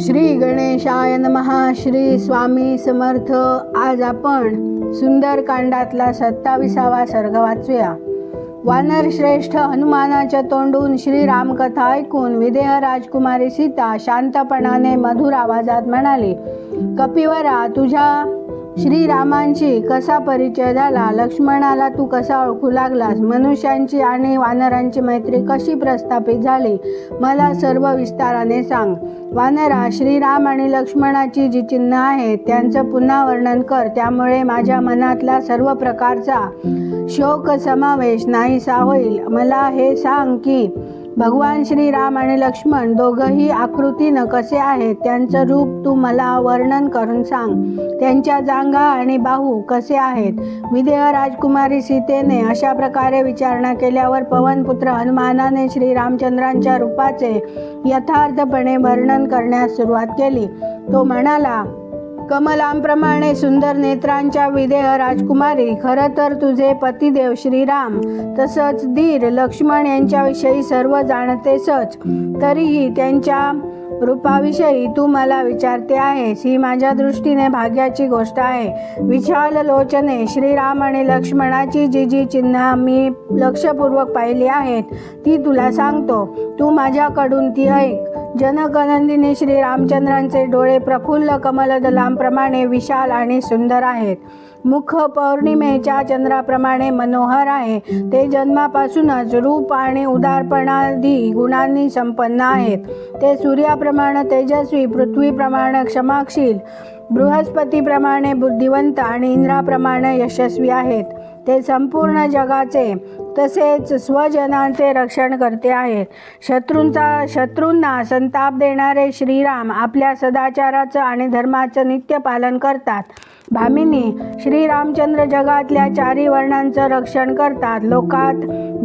श्री गणेशाय नमहा श्री स्वामी समर्थ. आज आपण सुंदरकांडातला सत्ताविसावा सर्ग वाचूया. वानर श्रेष्ठ हनुमानाच्या तोंडून श्री रामकथा ऐकून विदेह राजकुमारी सीता शांतपणाने मधुर आवाजात म्हणाली कपिवरा तुझ्या श्रीरामांशी कसा परिचय झाला? लक्ष्मणाला तू कसा ओळखू लागलास? मनुष्यांची आणि वानरांची मैत्री कशी प्रस्थापित झाली? मला सर्व विस्ताराने सांग. वानरा श्रीराम आणि लक्ष्मणाची जी चिन्ह आहेत त्यांचं पुन्हा वर्णन कर. त्यामुळे माझ्या मनातला सर्व प्रकारचा शोक समावेश नाहीसा होईल. मला हे सांग की भगवान श्रीराम आणि लक्ष्मण दोघंही आकृतीनं कसे आहेत त्यांचं रूप तू मला वर्णन करून सांग. त्यांच्या जांघा आणि बाहू कसे आहेत? विदेह राजकुमारी सीतेने अशा प्रकारे विचारणा केल्यावर पवनपुत्र हनुमानाने श्रीरामचंद्रांच्या रूपाचे यथार्थपणे वर्णन करण्यास सुरुवात केली. तो म्हणाला कमलांप्रमाणे सुंदर नेत्रांच्या विदेह राजकुमारी खरं तर तुझे पतिदेव श्रीराम. तसंच धीर लक्ष्मण यांच्याविषयी सर्व जाणतेसच तरीही त्यांच्या रूपाविषयी तू मला विचारते आहेस. ही माझ्या दृष्टीने भाग्याची गोष्ट आहे. विशाल लोचने श्रीराम आणि लक्ष्मणाची जी जी चिन्ह मी लक्षपूर्वक पाहिली आहेत ती तुला सांगतो. तू माझ्याकडून ती ऐक. जनकनंदिनी श्री रामचंद्रांचे डोळे प्रफुल्ल कमलदलांप्रमाणे विशाल आणि सुंदर आहेत. मुख पौर्णिमेच्या चंद्राप्रमाणे मनोहर आहे. ते जन्मापासूनच रूप आणि उदारपणादी गुणांनी संपन्न आहेत. ते सूर्याप्रमाणे तेजस्वी पृथ्वीप्रमाणे क्षमाशील बृहस्पतीप्रमाणे बुद्धिवंत आणि इंद्राप्रमाणे यशस्वी आहेत. ते संपूर्ण जगाचे तसेच स्वजनांचे रक्षण करते आहेत. शत्रूंचा शत्रूंना संताप देणारे श्रीराम आपल्या सदाचाराचं आणि धर्माचं नित्य पालन करतात. भामिनी श्रीरामचंद्र जगातल्या चारी वर्णांचं रक्षण करतात. लोकात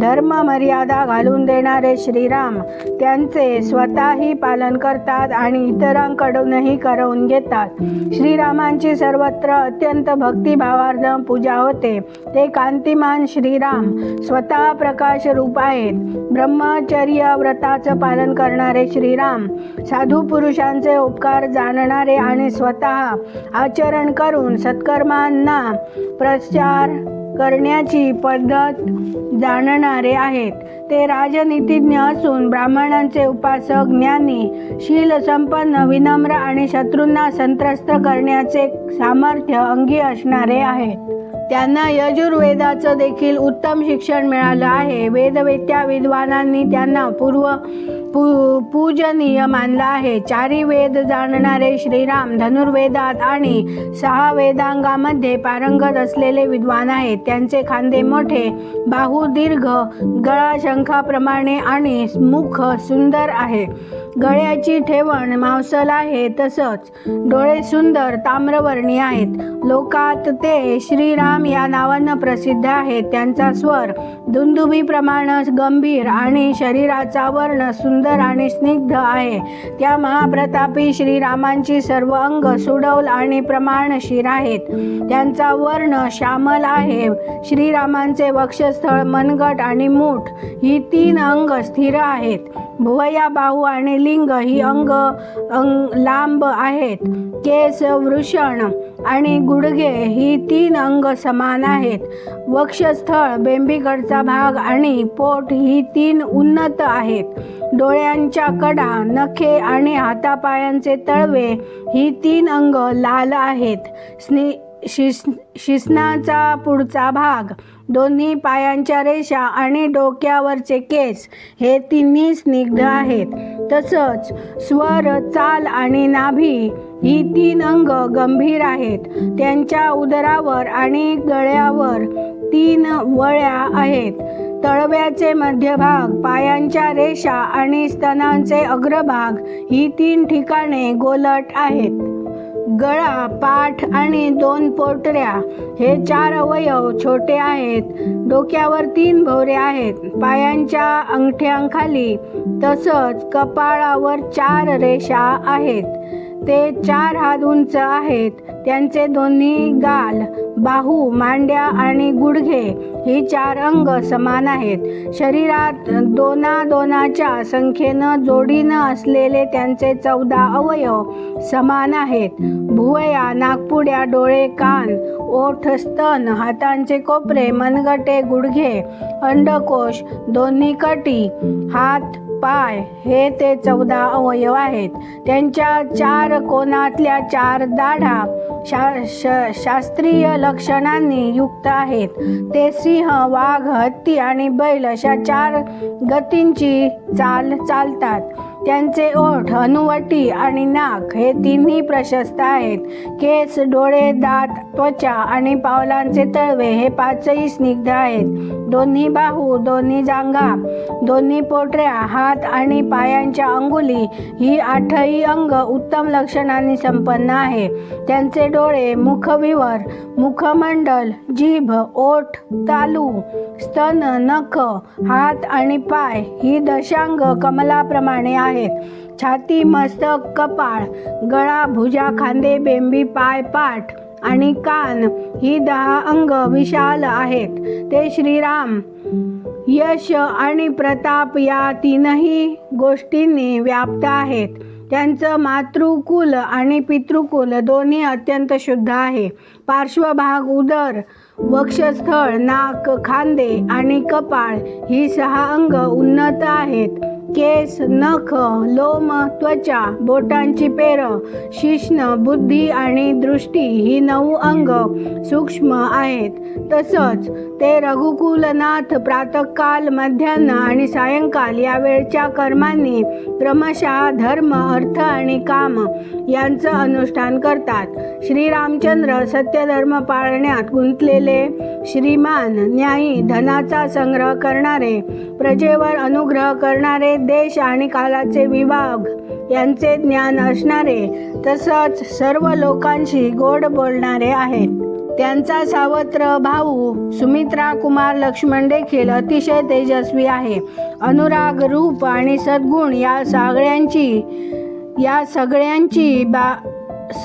धर्म मर्यादा घालून देणारे श्रीराम त्यांचे स्वतःही पालन करतात आणि इतरांकडूनही करवून घेतात. श्रीरामांची सर्वत्र अत्यंत भक्तिभावार्थ पूजा होते. ते कांतिमान श्रीराम स्वतः प्रकाश रूप आहेत. ब्रह्मचर्य व्रताचं पालन करणारे श्रीराम साधू पुरुषांचे उपकार जाणणारे आणि स्वतः आचरण करून सत्कर्मांना प्रचार करण्याची पद्धत जाणणारे आहेत. ते राजनीतिज्ञ असून ब्राह्मणांचे उपासक ज्ञानी शील संपन्न विनम्र आणि शत्रूंना संत्रस्त करण्याचे सामर्थ्य अंगी असणारे आहेत. त्यांना यजुर्वेदाचं देखील उत्तम शिक्षण मिळालं आहे. वेदवेत्या विद्वानांनी त्यांना पूर्व पू पूजनीय मानलं आहे. चारी वेद जाणणारे श्रीराम धनुर्वेदात आणि सहा वेदांगामध्ये पारंगत असलेले विद्वान आहेत. त्यांचे खांदे मोठे बाहू दीर्घ गळा शंखाप्रमाणे आणि मुख सुंदर आहे. गळ्याची ठेवण मांसल आहे तसंच डोळे सुंदर ताम्रवर्णी आहेत. लोकात ते श्रीराम या नावानं प्रसिद्ध आहेत त्यांचा स्वर दुंदुबीप्रमाणे गंभीर आणि शरीराचा वर्ण सुंदर आणि स्निग्ध आहे. त्या महाप्रतापी श्रीरामांची सर्व अंग सुडौल आणि प्रमाणशीर आहेत. त्यांचा वर्ण श्यामल आहे. श्रीरामांचे वक्षस्थळ मनगट आणि मूठ ही तीन अंग स्थिर आहेत. भुवया बाहू आणि लिंग ही अंग अंग लांब आहेत. केस वृषण आणि गुडघे ही तीन अंग समान आहेत. वक्षस्थळ बेंबीकडचा भाग आणि पोट ही तीन उन्नत आहेत. डोळ्यांच्या कडा नखे आणि हातापायांचे तळवे ही तीन अंग लाल आहेत. स्नि शिस शिसनाचा पुढचा भाग दोन्ही पायांच्या रेषा आणि डोक्यावरचे केस हे तिन्ही स्निग्ध आहेत. तसंच स्वर चाल आणि नाभी ही तीन अंग गंभीर आहेत. त्यांच्या उदरावर आणि गळ्यावर तीन वळ्या आहेत. तळव्याचे मध्यभाग पायांच्या रेषा आणि स्तनांचे अग्रभाग ही तीन ठिकाणे गोलट आहेत. गळा पाठ आणि दोन पोटऱ्या हे चार अवयव छोटे आहेत. डोक्यावर तीन भोवरे आहेत. पायांच्या अंगठ्यांखाली तसंच कपाळावर चार रेषा आहेत. ते चार हात उंच आहेत. त्यांचे दोन्ही गाल बाहू मांड्या आणि गुडघे ही चार अंग समान आहेत. शरीरात दोना दोनाच्या संख्येनं जोडीनं असलेले त्यांचे चौदा अवयव समान आहेत. भुवया नागपुड्या डोळे कान ओठ स्तन हातांचे कोपरे मनगटे गुडघे अंडकोश दोन्ही कटी हात पाय हे ते चौदा अवयव आहेत. त्यांच्या चार कोणातल्या चार दाढा शा श शास्त्रीय लक्षणांनी युक्त आहेत. ते सिंह वाघ हत्ती आणि बैल अशा चार गतींची चाल चालतात. त्यांचे ओठ अनुवटी आणि नाक हे तिन्ही प्रशस्त आहेत. केस डोळे दात त्वचा आणि पावलांचे तळवे हे पाचही स्निग्ध आहेत. दोन्ही बाहू दोन्ही जांगा दोन्ही पोटऱ्या हात आणि पायांच्या अंगुली ही आठही अंग उत्तम लक्षणांनी संपन्न आहे. त्यांचे डोळे मुखविवर मुखमंडल जीभ ओठ तालू स्तन नख हात आणि पाय ही दशांग कमलाप्रमाणे आहेत छाती मस्तक कपाळ गळा भुजा खांदे बेंबी पाय पाठ आणि कान ही दहा अंग विशाल आहेत. ते श्रीराम यश आणि प्रताप या तीनही गोष्टींनी व्याप्त आहेत. त्यांचं मातृकुल आणि पितृकुल दोन्ही अत्यंत शुद्ध आहे. पार्श्वभाग उदर वक्षस्थळ नाक खांदे आणि कपाळ ही सहा अंग उन्नत आहेत. केस नख लोम त्वचा बोटांची पेर शिश्न बुद्धी आणि दृष्टी ही नऊ अंग सूक्ष्म आहेत. तसंच ते रघुकुलनाथ प्रातकाल मध्यान्ह आणि सायंकाल या वेळच्या कर्मांनी क्रमशः धर्म अर्थ आणि काम यांचं अनुष्ठान करतात. श्रीरामचंद्र सत्यधर्म पाळण्यात गुंतलेले श्रीमान न्यायी धनाचा संग्रह करणारे प्रजेवर अनुग्रह करणारे देश आणि कालाचे विभाग यांचे ज्ञान असणारे तसंच सर्व लोकांशी गोड बोलणारे आहेत. त्यांचा सावत्र भाऊ सुमित्रा कुमार लक्ष्मण देखील अतिशय तेजस्वी आहे. अनुराग रूप आणि सद्गुण या सगळ्यांची या सगळ्यांची बा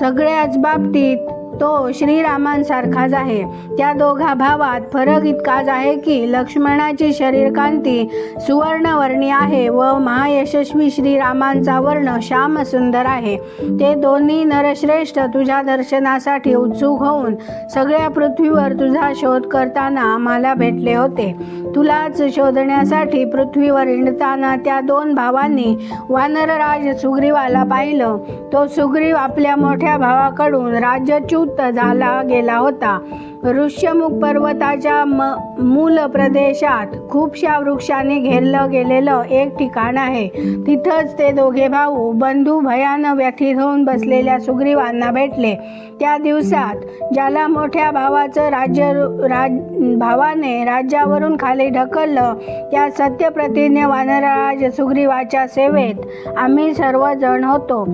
सगळ्याच बाबतीत तो श्रीरामांसारखाच आहे. त्या दोघा भावात फरक इतकाच आहे की लक्ष्मणाची शरीरकांती सुवर्णवर्णी आहे व महायशस्वी श्रीरामांचा वर्ण श्याम सुंदर आहे. ते दोन्ही नरश्रेष्ठ तुझ्या दर्शनासाठी उत्सुक होऊन सगळ्या पृथ्वीवर तुझा शोध करताना मला भेटले होते. तुलाच शोधण्यासाठी पृथ्वीवर हिंडताना त्या दोन भावांनी वानरराज सुग्रीवाला पाहिलं. तो सुग्रीव आपल्या मोठ्या भावाकडून राज्यच्युत झाला गेला होता. ऋष्यमुख पर्वताच्या म मूल प्रदेशात खूपशा वृक्षाने घेरलं गेलेलं एक ठिकाण आहे. तिथंच ते दोघे भाऊ बंधू भयानं व्यथित होऊन बसलेल्या सुग्रीवांना भेटले. त्या दिवसात ज्याला मोठ्या भावाचं राज्य राज भावाने राज्यावरून खाली ढकललं. त्या सत्यप्रतिज्ञ वानराज सुग्रीवाच्या सेवेत आम्ही सर्वजण होतो.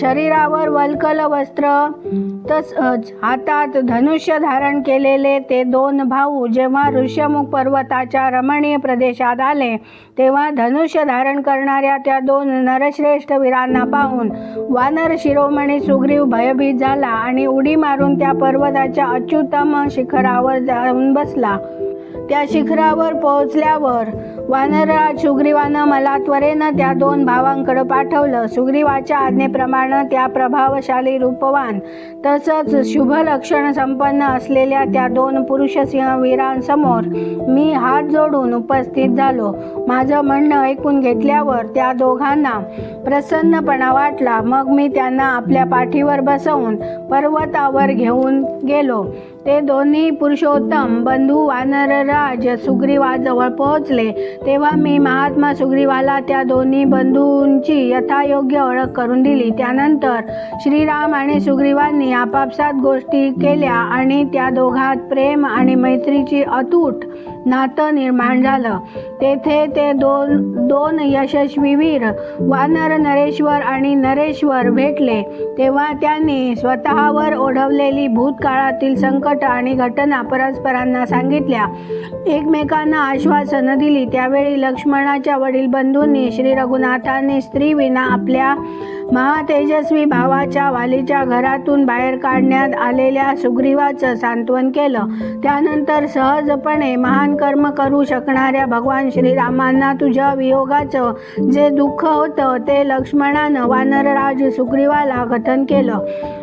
शरीरावर वल्कल वस्त्र तसंच हातात धनुष्य धारण केलेले ते दोन भाऊ जेव्हा ऋष्यमुख पर्वताच्या रमणीय प्रदेशात आले तेव्हा धनुष्य धारण करणाऱ्या त्या दोन नरश्रेष्ठ वीरांना पाहून वानर शिरोमणी सुग्रीव भयभीत झाला आणि उडी मारून त्या पर्वताच्या अच्युतम शिखरावर जाऊन बसला. त्या शिखरावर पोहोचल्यावर वानरराज सुग्रीवानं मला त्वरेनं त्या दोन भावांकडे पाठवलं. सुग्रीवाच्या आज्ञेप्रमाणे त्या प्रभावशाली रूपवान तसंच शुभ लक्षण संपन्न असलेल्या त्या दोन पुरुषसिंहवीरांसमोर मी हात जोडून उपस्थित झालो. माझं म्हणणं ऐकून घेतल्यावर त्या दोघांना प्रसन्नपणा वाटला. मग मी त्यांना आपल्या पाठीवर बसवून पर्वतावर घेऊन गेलो. ते दोन्ही पुरुषोत्तम बंधू वानरराज सुग्रीवाजवळ पोहोचले. तेव्हा मी महात्मा सुग्रीवाला त्या दोन्ही बंधूंची यथायोग्य ओळख करून दिली. त्यानंतर श्रीराम आणि सुग्रीवांनी आपापसात गोष्टी केल्या आणि त्या दोघात प्रेम आणि मैत्रीची अतूट नातं निर्माण झालं. तेथे ते दोन दोन यशस्वी वीर वानर नरेश्वर आणि नरेश्वर भेटले. तेव्हा त्यांनी स्वतःवर ओढवलेली भूतकाळातील संकट आणि घटना परस्परांना सांगितल्या. एकमेकांना आश्वासनं दिली. त्यावेळी लक्ष्मणाच्या वडील बंधूंनी श्री रघुनाथांनी स्त्रीविना आपल्या महातेजस्वी भावाच्या वालीच्या घरातून बाहेर काढण्यात आलेल्या सुग्रीवाचं सांत्वन केलं. त्यानंतर सहजपणे महान कर्म करू शकणाऱ्या भगवान श्रीरामांना तुझ्या वियोगाचं जे दुःख होतं ते लक्ष्मणानं वानरराज सुग्रीवाला कथन केलं.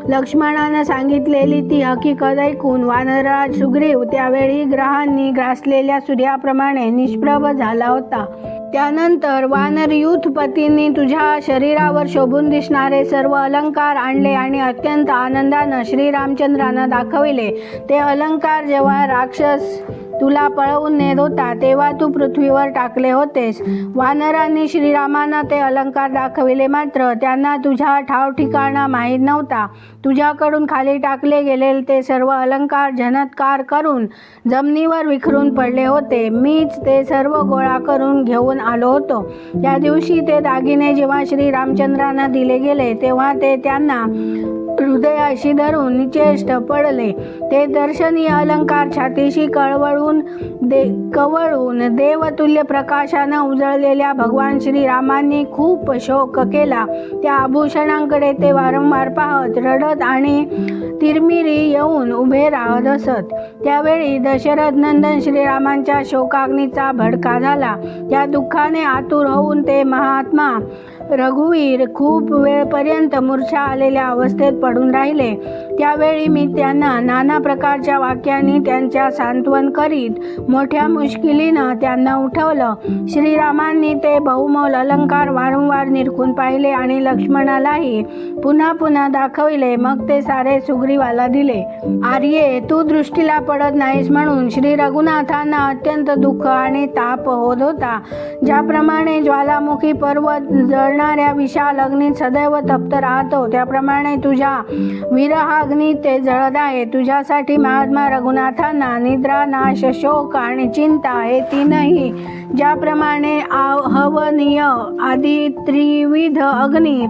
लक्ष्मणानं सांगितलेली ती हकीकत ऐकून वानरराज सुग्रीव त्यावेळी ग्रहांनी ग्रासलेल्या सूर्याप्रमाणे निष्प्रभ झाला होता. त्यानंतर वानर युथपतींनी तुझ्या शरीरावर शोभून दिसणारे सर्व अलंकार आणले आणि अत्यंत आनंदानं श्रीरामचंद्रानं दाखविले. ते अलंकार जेव्हा राक्षस तुला पळवून नेत होता तेव्हा तू पृथ्वीवर टाकले होतेस. वानरांनी श्रीरामांना ते अलंकार दाखविले मात्र त्यांना तुझा ठाव ठिकाणा माहीत नव्हता. तुझ्याकडून खाली टाकले गेलेले ते सर्व अलंकार झनत्कार करून जमिनीवर विखरून पडले होते. मीच ते सर्व गोळा करून घेऊन आलो होतो. त्या दिवशी ते दागिने जेव्हा श्रीरामचंद्रांना दिले गेले तेव्हा ते त्यांना हृदयाशी धरून चेष्ट पडले. ते दर्शनीय अलंकार छातीशी कळवळून दे कवळून देवतुल्य प्रकाशानं उजळलेल्या भगवान श्रीरामांनी खूप शोक केला. त्या आभूषणांकडे ते वारंवार पाहत रडत आणि तिरमिरी येऊन उभे राहत असत. त्यावेळी दशरथ नंदन श्रीरामांच्या शोकाग्नीचा भडका झाला. त्या दुःखाने आतुर होऊन ते महात्मा रघुवीर खूप वेळपर्यंत मूर्छा आलेल्या अवस्थेत पडून राहिले. त्यावेळी मी त्यांना नाना प्रकारच्या वाक्यांनी त्यांच्या सांत्वन करीत मोठ्या मुश्किलीनं त्यांना उठवलं. श्रीरामांनी ते बहुमोल अलंकार वारंवार निरखून पाहिले आणि लक्ष्मणालाही पुन्हा पुन्हा दाखविले. मग ते सारे सुग्रीवाला दिले. आर्ये तू दृष्टीला पडत नाहीस म्हणून श्री रघुनाथांना अत्यंत दुःख आणि ताप होत होता. ज्याप्रमाणे ज्वालामुखी पर्वत जळणाऱ्या विशाल अग्नीत सदैव तप्त राहतो. त्याप्रमाणे तुझ्या विरहाग्नीत ते जळत आहे. तुझ्यासाठी महात्मा रघुनाथांना निद्रा नाश शोक आणि चिंता हे तीनही ज्याप्रमाणे आहवनीय आदी त्रिविध अग्नी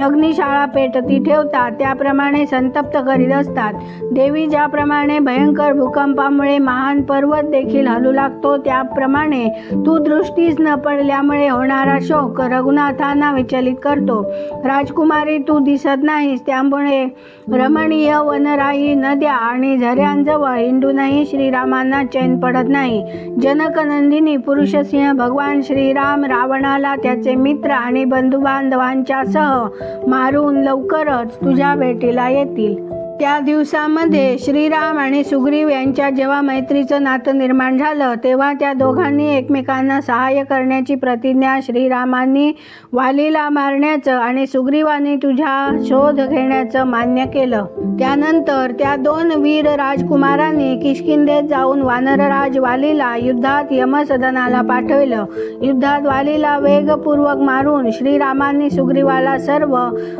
अग्निशाळा पेटती ठेवतात त्याप्रमाणे संतप्त करीत असतात. देवी ज्याप्रमाणे भयंकर भूकंपामुळे महान पर्वत देखील हलू लागतो त्याप्रमाणे तू दृष्टीस न पडल्यामुळे होणारा शोक रघुनाथांना विचलित करतो. राजकुमारी तू दिसत नाहीस. त्यामुळे रमणीय वनराई नद्या आणि झऱ्यांजवळ हिंदूनही श्रीरामांना चैन पडत नाही. जनकनंदिनी पुरुषसिंह भगवान श्रीराम रावणाला त्याचे मित्र आणि बंधुबांधवांच्या सह मारून लवकरच तुझ्या भेटीला येतील. त्या दिवसामध्ये श्रीराम आणि सुग्रीव यांच्या जेव्हा मैत्रीचं नातं निर्माण झालं तेव्हा त्या दोघांनी एकमेकांना सहाय्य करण्याची प्रतिज्ञा श्रीरामांनी वालीला मारण्याचं आणि सुग्रीवाने तुझ्या शोध घेण्याचं मान्य केलं. त्यानंतर त्या दोन वीर राजकुमारांनी किशकिंदेत जाऊन वानरराज वालीला युद्धात यमसदनाला पाठवलं. युद्धात वालीला वेगपूर्वक मारून श्रीरामांनी सुग्रीवाला सर्व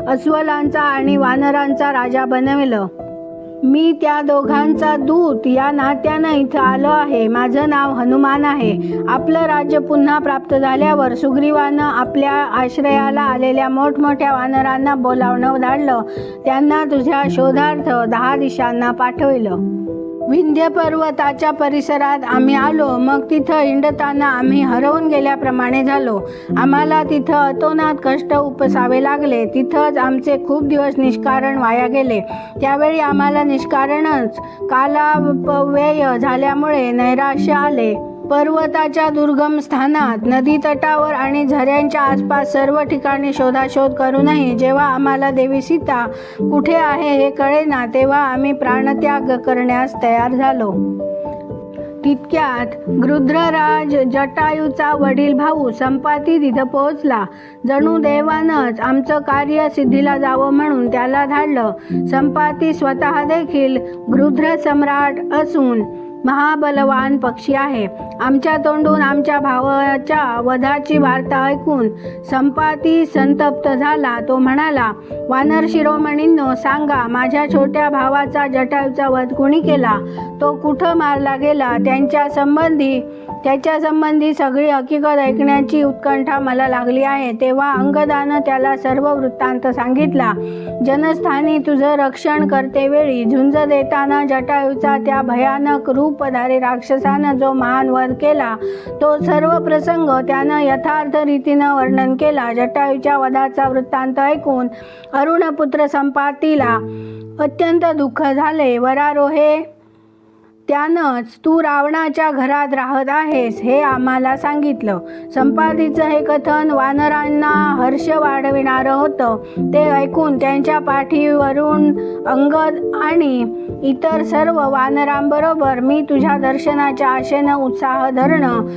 अस्वलांचा आणि वानरांचा राजा बनविलं. मी त्या दोघांचा दूत या नात्यानं इथं आलो आहे. माझं नाव हनुमान आहे. आपलं राज्य पुन्हा प्राप्त झाल्यावर सुग्रीवानं आपल्या आश्रयाला आलेल्या मोठमोठ्या वानरांना बोलावणं धाडलं त्यांना तुझ्या शोधार्थ दहा दिशांना पाठवलं. विंध्य पर्वताच्या परिसरात आम्ही आलो. मग तिथं हिंडताना आम्ही हरवून गेल्याप्रमाणे झालो. आम्हाला तिथं अतोनात कष्ट उपसावे लागले. तिथंच आमचे खूप दिवस निष्कारण वाया गेले. त्यावेळी आम्हाला निष्कारणच कालापव्यय झाल्यामुळे नैराश्य आले. पर्वताच्या दुर्गम स्थानात नदी तटावर आणि झऱ्यांच्या आसपास सर्व ठिकाणी शोधाशोध करूनही जेव्हा आम्हाला देवी सीता कुठे आहे हे कळेना तेव्हा आम्ही प्राणत्याग करण्यास तयार झालो. तितक्यात गृद्रराज जटायूचा वडील भाऊ संपाती तिथं पोहोचला. जणू देवानंच आमचं कार्य सिद्धीला जावं म्हणून त्याला धाडलं. संपाती स्वतः देखील गृध्र सम्राट असून महाबलवान पक्षी आहे. आमच्या तोंडून आमच्या भावाच्या वधाची वार्ता ऐकून संपाती संतप्त झाला. तो म्हणाला वानर शिरोमणींनो सांगा माझ्या छोट्या भावाचा जटायूचा वध कोणी केला? तो कुठं मारला गेला? त्यांच्या संबंधी त्याच्या संबंधी सगळी हकीकत ऐकण्याची उत्कंठा मला लागली आहे. तेव्हा अंगदानं त्याला सर्व वृत्तांत सांगितला. जनस्थानी तुझं रक्षण करतेवेळी झुंज देताना जटायूचा त्या भयानक रूपधारी राक्षसानं जो महान वध केला तो सर्व प्रसंग त्यानं यथार्थ रीतीनं वर्णन केला. जटायूच्या वधाचा वृत्तांत ऐकून अरुणपुत्र संपातीला अत्यंत दुःख झाले. वरारोहे त्यानंच तू रावणाच्या घरात राहत आहेस हे आम्हाला सांगितलं. संपातीचं हे कथन वानरांना हर्ष वाढविणारं होतं. ते ऐकून त्यांच्या पाठीवरून अंगद आणि इतर सर्व वानरांबरोबर मी तुझ्या दर्शनाच्या आशेनं उत्साह धरणं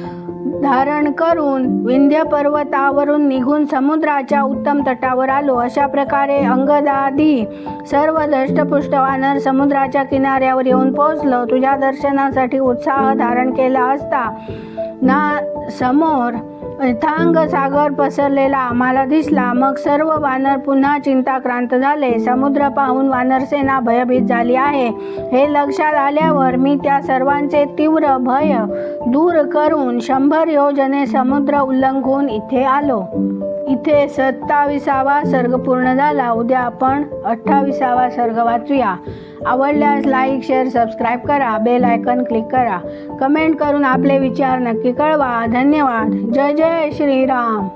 धारण करून विंध्य पर्वतावरून निघून समुद्राच्या उत्तम तटावर आलो. अशा प्रकारे अंगदादी सर्व धष्टपुष्ट वानर समुद्राच्या किनाऱ्यावर येऊन पोहोचलो. तुझ्या दर्शनासाठी उत्साह धारण केला असता ना समोर थांग सागर पसरलेला आम्हाला दिसला. मग सर्व वानर पुन्हा चिंताक्रांत झाले. समुद्र पाहून वानरसेना भयभीत झाली आहे. हे लक्षात आल्यावर मी त्या सर्वांचे तीव्र भय दूर करून शंभर योजने समुद्र उल्लंघून इथे आलो. इथे सत्ताविसावा सर्ग पूर्ण झाला. उद्या आपण अठ्ठावीसावा सर्ग वाचूया. आवडल्यास लाईक शेअर सबस्क्राईब करा. बेल आयकन क्लिक करा. कमेंट करून आपले विचार नक्की कळवा. धन्यवाद. जय जय श्रीराम.